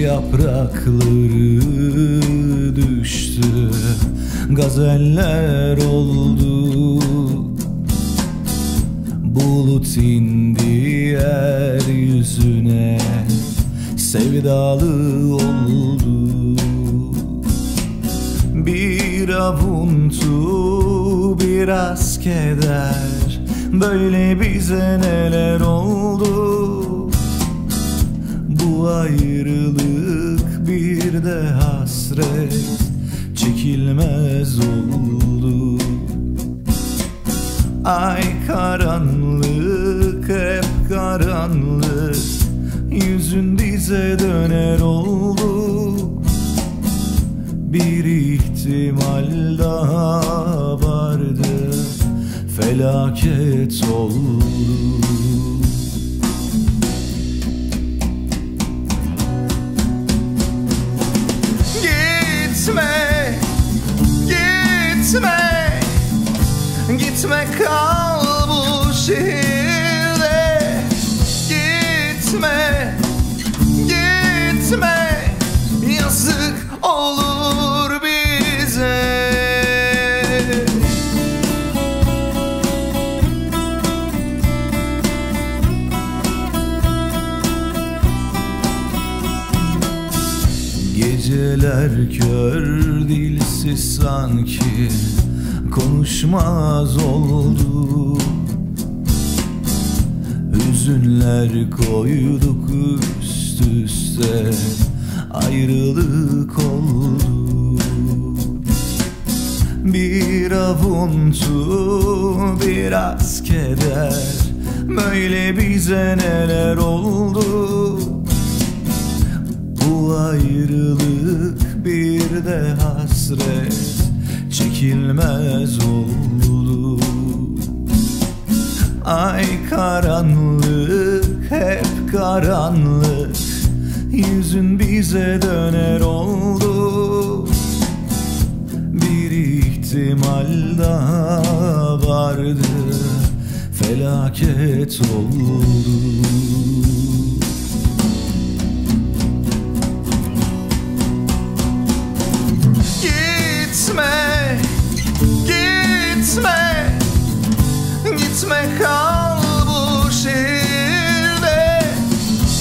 yaprakları düştü Gazeller oldu. Bulut indi yeryüzüne Sevdalı oldu. Bir avuntu biraz keder Böyle bize neler oldu Ayrılık bir de hasret Çekilmez oldu. Ay karanlık hep karanlık Yüzün bize döner oldu. Bir ihtimal daha vardı Felaket oldu Gitme kal bu şehirde. Gitme, gitme. Yazık olur bize. Geceler kör dilsiz sanki konuşmaz oldu. Hüzünler koyduk üst üste ayrılık oldu. Bir avuntu biraz keder Böyle bize neler oldu? Bu ayrılık bir de hasret çekilmez oldu Ay karanlık hep karanlık. Yüzün bize döner oldu. Bir ihtimal daha vardı. Felaket oldu gitme, gitme kal bu şehirde.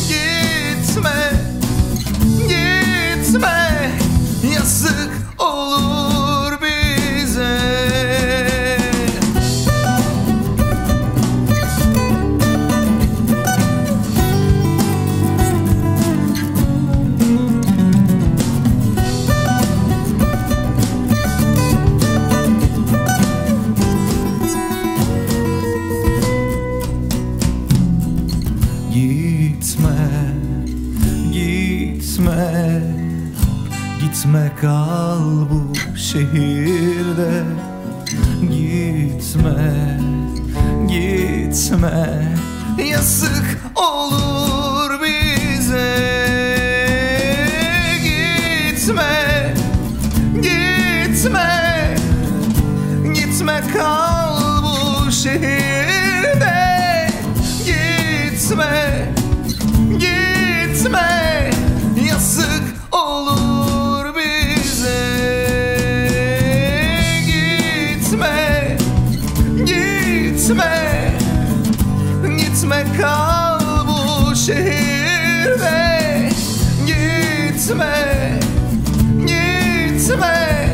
Gitme, gitme, yazık Gitme, gitme, gitme kal bu şehirde. Gitme, gitme, yazık olur bize. Gitme, gitme, gitme kal bu şehirde Gitme kal bu şehirde Gitme, gitme.